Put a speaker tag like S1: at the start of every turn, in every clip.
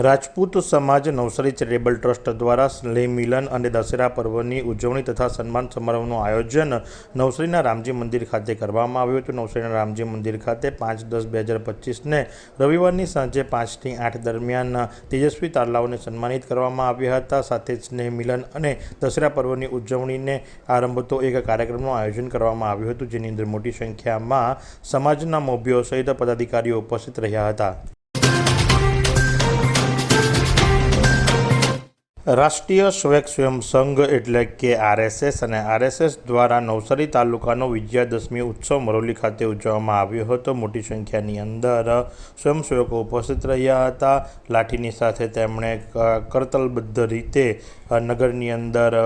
S1: રાજપૂત સમાજ Navsari charitable trust દ્વારા સ્નેહ મિલન અને દશેરા પર્વની ઉજવણી તથા સન્માન સમારોહનું આયોજન નવસારીના રામજી મંદિર ખાતે કરવામાં આવ્યું હતું. નવસારીના રામજી મંદિર ખાતે પાંચ દસ બે હજાર પચીસને રવિવારની સાંજે પાંચથી આઠ દરમિયાન તેજસ્વી તારલાઓને સન્માનિત કરવામાં આવ્યા હતા. સાથે સ્નેહ મિલન અને દશેરા પર્વની ઉજવણીને આરંભતો એક કાર્યક્રમનું આયોજન કરવામાં આવ્યું હતું, જેની અંદર મોટી સંખ્યામાં સમાજના મોભીઓ સહિત પદાધિકારીઓ ઉપસ્થિત રહ્યા હતા. રાષ્ટ્રીય સ્વયં સ્વયં સંઘ એટલે કે આરએસએસ અને આરએસએસ દ્વારા નવસારી તાલુકાનો વિજયાદશમી ઉત્સવ મરોલી ખાતે ઉજવવામાં આવ્યો હતો. મોટી સંખ્યાની અંદર સ્વયંસેવકો ઉપસ્થિત રહ્યા હતા. લાઠીની સાથે તેમણે કરતલબદ્ધ રીતે નગરની અંદર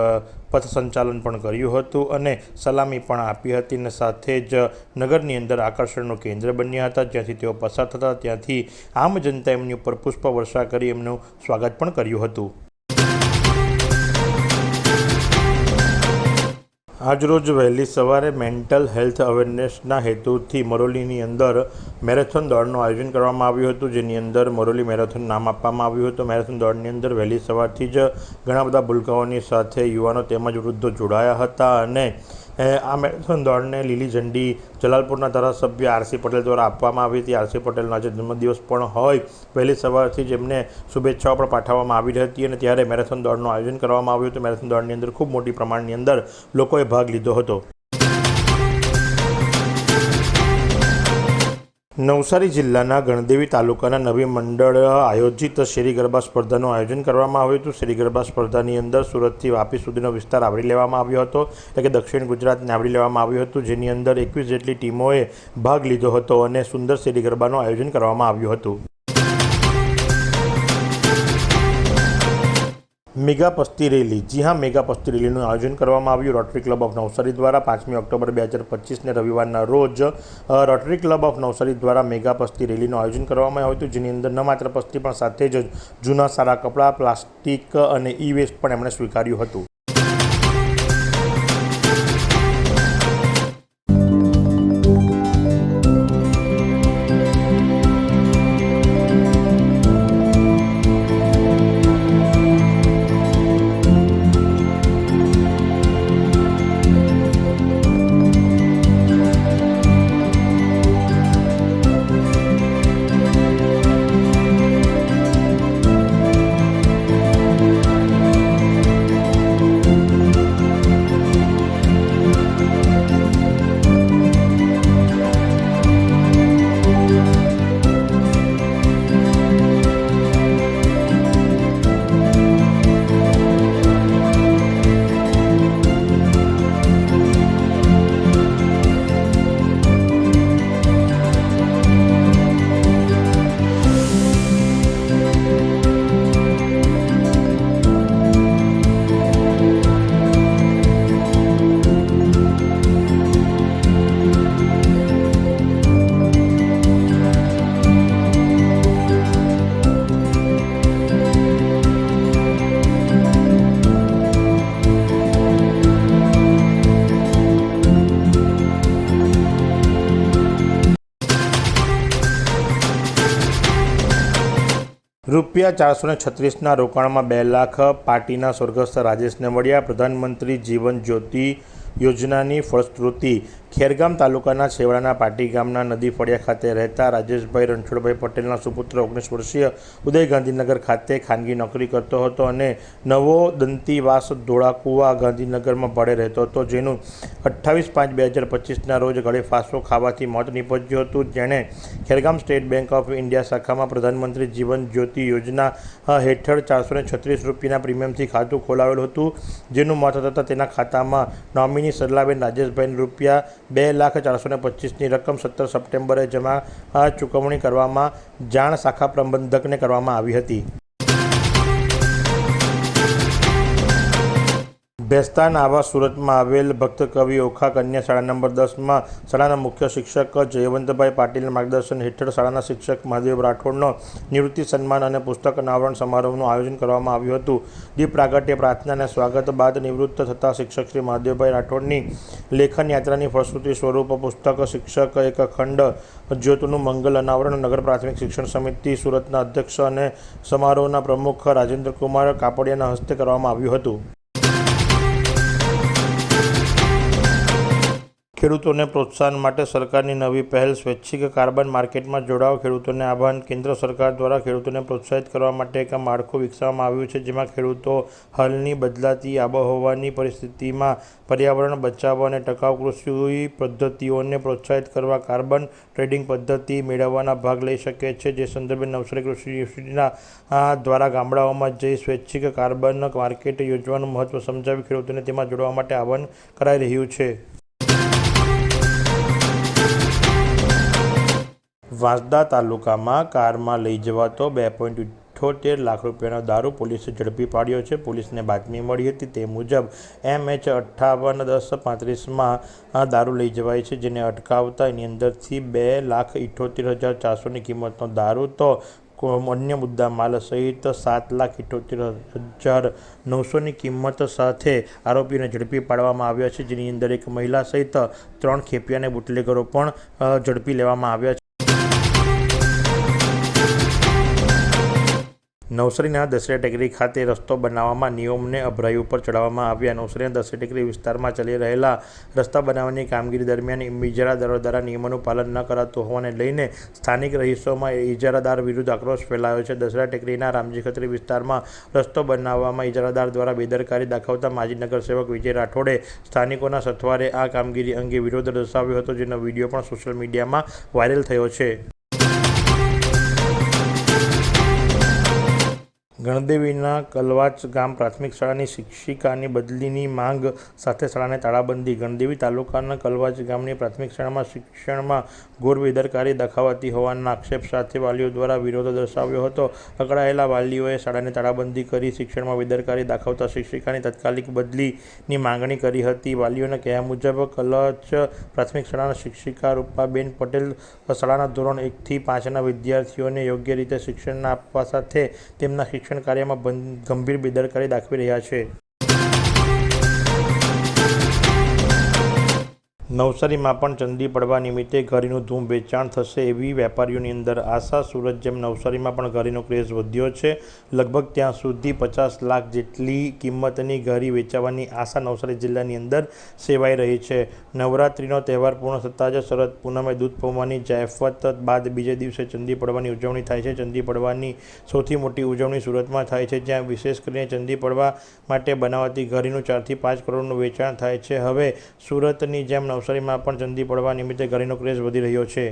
S1: પથ સંચાલન પણ કર્યું હતું અને સલામી પણ આપી હતી અને સાથે જ નગરની અંદર આકર્ષણનું કેન્દ્ર બન્યા હતા. જ્યાંથી તેઓ પસાર થતા ત્યાંથી આમ જનતા એમની ઉપર પુષ્પ વર્ષા કરી એમનું સ્વાગત પણ કર્યું હતું. આજરોજ વહેલી સવારે મેન્ટલ હેલ્થ અવેરનેસના હેતુથી મરોલીની અંદર મેરેથોન દોડનું આયોજન કરવામાં આવ્યું હતું, જેની અંદર મરોલી મેરેથોન નામ આપવામાં આવ્યું હતું. મેરેથોન દોડની અંદર વહેલી સવારથી જ ઘણા બધા ભૂલકાઓની સાથે યુવાનો તેમજ વૃદ્ધો જોડાયા હતા અને આ મેરેથોન દોડને લીલી ઝંડી જલાલપુરના ધારાસભ્ય આરસી પટેલ દ્વારા આપવામાં આવી હતી. આરસી પટેલનો આજે જન્મદિવસ પણ હોય. વહેલી સવારથી જ એમને શુભેચ્છાઓ પણ પાઠવવામાં આવી હતી અને ત્યારે મેરેથોન દોડનું આયોજન કરવામાં આવ્યું હતું. મેરેથોન દોડની અંદર ખૂબ મોટી પ્રમાણની અંદર લોકોએ ભાગ લીધો હતો. નવસારી જિલ્લાના ગણદેવી તાલુકાના નવી મંડળ આયોજિત શેરી ગરબા સ્પર્ધાનું આયોજન કરવામાં આવ્યું હતું. શેરી ગરબા સ્પર્ધાની અંદર સુરતથી વાપી સુધીનો વિસ્તાર આવરી લેવામાં આવ્યો હતો, એટલે કે દક્ષિણ ગુજરાતને આવરી લેવામાં આવ્યું હતું. જેની અંદર એકવીસ જેટલી ટીમોએ ભાગ લીધો હતો અને સુંદર શેરી ગરબાનું આયોજન કરવામાં આવ્યું હતું. Mega પસ્તી rally. જી હા, મેગા પસ્તી રેલીનું આયોજન કરવામાં આવ્યું. રોટરી ક્લબ ઓફ નવસારી દ્વારા પાંચમી ઓક્ટોબર બે હજાર પચીસને રવિવારના રોજ રોટરી ક્લબ ઓફ નવસારી દ્વારા મેગા પસ્તી રેલીનું આયોજન કરવામાં આવ્યું હતું, જેની અંદર ન માત્ર પસ્તી પણ સાથે જ જૂના સારા કપડાં, પ્લાસ્ટિક અને ઈ વેસ્ટ પણ એમણે સ્વીકાર્યું હતું. રૂપિયા ચારસો ને છત્રીસના રોકાણમાં બે લાખ પાર્ટીના સ્વર્ગસ્થ રાજેશને મળ્યા. પ્રધાનમંત્રી જીવન જ્યોતિ યોજનાની ફળશ્રુતિ ખેરગામ તાલુકાના છેવાડાના પાટી ગામના નદી ફળિયા ખાતે રહેતા રાજેશભાઈ રણછોડભાઈ પટેલના સુપુત્ર ઓગણીસ વર્ષીય ઉદય ગાંધીનગર ખાતે ખાનગી નોકરી કરતો હતો અને નવો દંતીવાસ ધોળાકુવા ગાંધીનગરમાં ભાડે રહેતો હતો, જેનું અઠ્ઠાવીસ પાંચ બે હજાર પચીસના રોજ ગળે ફાંસો ખાવાથી મોત નીપજ્યું હતું. જેણે Khergam state bank of India શાખામાં પ્રધાનમંત્રી જીવન જ્યોતિ યોજના હેઠળ ચારસો ને છત્રીસ રૂપિયાના પ્રીમિયમથી ખાતું ખોલાવેલું હતું, જેનું મોત થતાં તેના ખાતામાં નોમિની સરલાબેન રાજેશભાઈને રૂપિયા બે લાખ ચારસો ને પચીસની રકમ સત્તર સપ્ટેમ્બરે જમા ચૂકવણી કરવામાં જાણ શાખા પ્રબંધકને કરવામાં આવી હતી. ભેસ્તાન આવા સુરતમાં આવેલ ભક્ત કવિ ઓખા કન્યા શાળા નંબર દસમાં શાળાના મુખ્ય શિક્ષક જયવંતભાઈ પાટીલના માર્ગદર્શન હેઠળ શાળાના શિક્ષક મહાદેવ રાઠોડનો નિવૃત્તિ સન્માન અને પુસ્તક અનાવરણ સમારોહનું આયોજન કરવામાં આવ્યું હતું. દીપ પ્રાગટ્ય પ્રાર્થના અને સ્વાગત બાદ નિવૃત્ત થતા શિક્ષક શ્રી મહાદેવભાઈ રાઠોડની લેખન યાત્રાની ફળશ્રુતિ સ્વરૂપ પુસ્તક શિક્ષક એક ખંડ જ્યોતનું મંગલ અનાવરણ નગર પ્રાથમિક શિક્ષણ સમિતિ સુરતના અધ્યક્ષ અને સમારોહના પ્રમુખ રાજેન્દ્રકુમાર કાપડિયાના હસ્તે કરવામાં આવ્યું હતું. ખેડૂતોને પ્રોત્સાહન માટે સરકારની નવી પહેલ સ્વૈચ્છિક કાર્બન માર્કેટમાં જોડાવ. ખેડૂતોને આહ્વાન કેન્દ્ર સરકાર દ્વારા ખેડૂતોને પ્રોત્સાહિત કરવા માટે એક માળખું વિકસાવવામાં આવ્યું છે, જેમાં ખેડૂતો હાલની બદલાતી આબોહવાની પરિસ્થિતિમાં પર્યાવરણ બચાવવા અને ટકાઉ કૃષિ પદ્ધતિઓને પ્રોત્સાહિત કરવા કાર્બન ટ્રેડિંગ પદ્ધતિ મેળવવાના ભાગ લઈ શકે છે. જે સંદર્ભે નવસારી કૃષિ યુનિવર્સિટીના દ્વારા ગામડાઓમાં જઈ સ્વૈચ્છિક કાર્બન માર્કેટ યોજવાનું મહત્ત્વ સમજાવી ખેડૂતોને તેમાં જોડવા માટે આહ્વાન કરાઈ રહ્યું છે. વાંસદા તાલુકામાં કારમાં લઈ જવાતો બે પોઈન્ટ ઇઠ્ઠોતેર લાખ રૂપિયાનો દારૂ પોલીસે ઝડપી પાડ્યો છે. પોલીસને બાતમી મળી હતી તે મુજબ એમ એચ અઠ્ઠાવન દસ પાંત્રીસમાં દારૂ લઈ જવાય છે, જેને અટકાવતા એની અંદરથી બે લાખ ઇઠ્ઠોતેર હજાર ચારસોની કિંમતનો દારૂ તો અન્ય મુદ્દા માલ સહિત સાત લાખ ઇઠ્ઠોતેર હજાર નવસોની કિંમત સાથે આરોપીને ઝડપી પાડવામાં આવ્યા છે. જેની અંદર એક મહિલા સહિત ત્રણ ખેપિયાને બુટલેગરો પણ ઝડપી લેવામાં આવ્યા છે. નવસારીના દસરા ટેકરી ખાતે રસ્તો બનાવવામાં નિયમને અભરાઈ ઉપર ચડાવવામાં આવ્યા. નવસારીના દસરા ટેકરી વિસ્તારમાં ચાલી રહેલા રસ્તા બનાવવાની કામગીરી દરમિયાન ઇજારાદારો દ્વારા નિયમોનું પાલન ન કરાતું હોવાને લઈને સ્થાનિક રહીશોમાં ઇજારાદાર વિરુદ્ધ આક્રોશ ફેલાયો છે. દસરા ટેકરીના રામજી ખત્રી વિસ્તારમાં રસ્તો બનાવવામાં ઇજારાદાર દ્વારા બેદરકારી દાખવતા માજી નગરસેવક વિજય રાઠોડે સ્થાનિકોના સથવારે આ કામગીરી અંગે વિરોધ દર્શાવ્યો હતો, જેનો વીડિયો પણ સોશિયલ મીડિયામાં વાયરલ થયો છે. ગણદેવીના કલવાચ ગામ પ્રાથમિક શાળાની શિક્ષિકાની બદલીની માંગ સાથે શાળાને તાળાબંધી. ગણદેવી તાલુકાના કલવાચ ગામની પ્રાથમિક શાળામાં શિક્ષણમાં ઘોર બેદરકારી દાખવાતી હોવાના આક્ષેપ સાથે વાલીઓ દ્વારા વિરોધ દર્શાવ્યો હતો. અકળાયેલા વાલીઓએ શાળાને તાળાબંધી કરી શિક્ષણમાં બેદરકારી દાખવતા શિક્ષિકાની તાત્કાલિક બદલીની માંગણી કરી હતી. વાલીઓના કહ્યા મુજબ કલચ પ્રાથમિક શાળાના શિક્ષિકા રૂપાબેન પટેલ શાળાના ધોરણ એકથી પાંચના વિદ્યાર્થીઓને યોગ્ય રીતે શિક્ષણ આપવા સાથે તેમના શિક્ષણ કાર્યમાં ગંભીર બેદરકારી દાખવી રહ્યા છે. નવસારીમાં પણ ચંદી પડવા નિમિત્તે ઘરીનું ધૂમ વેચાણ થશે એવી વેપારીઓની અંદર આશા. સુરત જેમ નવસારીમાં પણ ઘરીનો ક્રેઝ વધ્યો છે. લગભગ ત્યાં સુધી પચાસ લાખ જેટલી કિંમતની ઘરી વેચાવાની આશા નવસારી જિલ્લાની અંદર સેવાઈ રહી છે. નવરાત્રિનો તહેવાર પૂર્ણ થતાં જ શરદ પૂનમે દૂધ પૌવાની જાયફત બાદ બીજે દિવસે ચંદી પડવાની ઉજવણી થાય છે. ચંદી પડવાની સૌથી મોટી ઉજવણી સુરતમાં થાય છે, જ્યાં વિશેષ કરીને ચંદી પડવા માટે બનાવાતી ઘરીનું ચારથી પાંચ કરોડનું વેચાણ થાય છે. હવે સુરતની જેમ નવસારીમાં પણ ચંદી પડવા નિમિત્તે ઘરીનો ક્રેઝ વધી રહ્યો છે.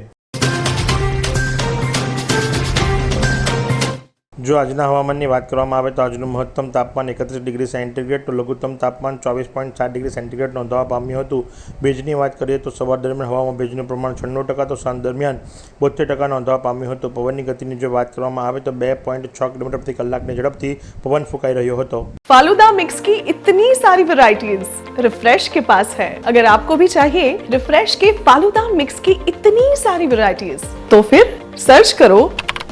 S1: જો આજના હવામાનની વાત કરવામાં આવે તો આજનું મહત્તમ તાપમાન એકત્રીસ ડિગ્રી સેન્ટીગ્રેડ તો લઘુત્તમ તાપમાન ચોવીસ પોઈન્ટ સાત ડિગ્રી સેન્ટીગ્રેડ નોંધવા પામ્યું હતું ભેજની વાત કરીએ તો સવાર દરમિયાન હવામાં ભેજનું પ્રમાણ છન્નું ટકા તો સાંજ દરમિયાન બોતેર ટકા નોંધવા પામ્યું હતું પવનની ગતિની જો વાત કરવામાં આવે તો બે પોઈન્ટ છ કિલોમીટર પ્રતિ કલાકની ઝડપથી પવન ફૂંકાઈ રહ્યો હતો
S2: फालूदा मिक्स की इतनी सारी वैरायटीज रिफ्रेश के पास है अगर आपको भी चाहिए रिफ्रेश के फालूदा मिक्स की इतनी सारी वैरायटीज तो फिर सर्च करो